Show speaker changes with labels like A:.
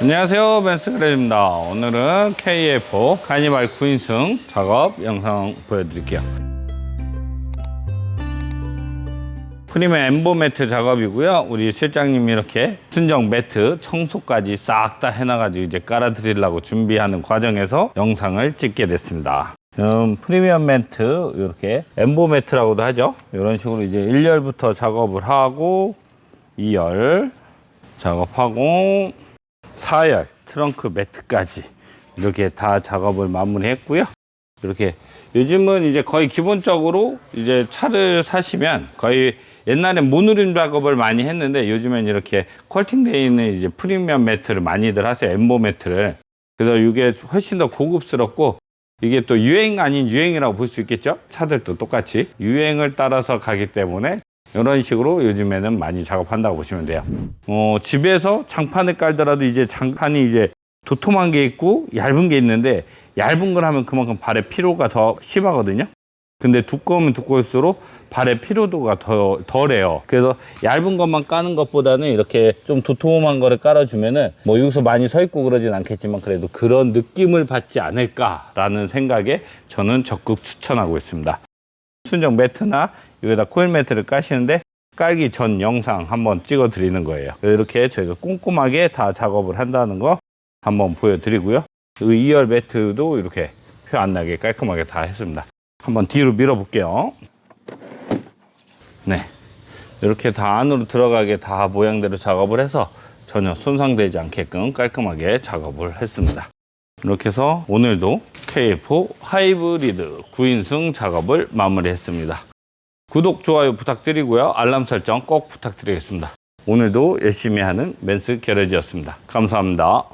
A: 안녕하세요. 벤스그레입니다. 오늘은 KF 카니발 9인승 작업 영상 보여드릴게요. 프리메 엠보 매트 작업이고요. 우리 실장님이 이렇게 순정 매트 청소까지 싹 다 해놔가지고 이제 깔아드리려고 준비하는 과정에서 영상을 찍게 됐습니다. 음, 프리미엄 매트 이렇게 엠보 매트라고도 하죠. 이런 식으로 이제 1열부터 작업을 하고 2열 작업하고 4열 트렁크 매트까지 이렇게 다 작업을 마무리했고요. 이렇게 요즘은 이제 거의 기본적으로 이제 차를 사시면 거의 옛날엔 모노림 작업을 많이 했는데 요즘엔 이렇게 컬팅되어 있는 이제 프리미엄 매트를 많이들 하세요. 엠보 매트를. 그래서 이게 훨씬 더 고급스럽고 이게 또 유행 아닌 유행이라고 볼 수 있겠죠? 차들도 똑같이 유행을 따라서 가기 때문에 이런 식으로 요즘에는 많이 작업한다고 보시면 돼요. 어, 집에서 장판을 깔더라도 이제 장판이 이제 도톰한 게 있고 얇은 게 있는데 얇은 걸 하면 그만큼 발의 피로가 더 심하거든요. 근데 두꺼우면 두꺼울수록 발의 피로도가 더 덜해요. 그래서 얇은 것만 까는 것보다는 이렇게 좀 도톰한 거를 깔아주면은 뭐 여기서 많이 서 있고 그러진 않겠지만 그래도 그런 느낌을 받지 않을까라는 생각에 저는 적극 추천하고 있습니다. 순정 매트나 여기다 코일 매트를 까시는데 깔기 전 영상 한번 찍어 드리는 거예요. 이렇게 저희가 꼼꼼하게 다 작업을 한다는 거 한번 보여드리고요. 이 2열 매트도 이렇게 표 안 나게 깔끔하게 다 했습니다. 한번 뒤로 밀어 볼게요. 네. 이렇게 다 안으로 들어가게 다 모양대로 작업을 해서 전혀 손상되지 않게끔 깔끔하게 작업을 했습니다. 이렇게 해서 오늘도 K4 하이브리드 9인승 작업을 마무리했습니다. 구독, 좋아요 부탁드리고요. 알람 설정 꼭 부탁드리겠습니다. 오늘도 열심히 하는 맨스 게러지였습니다. 감사합니다.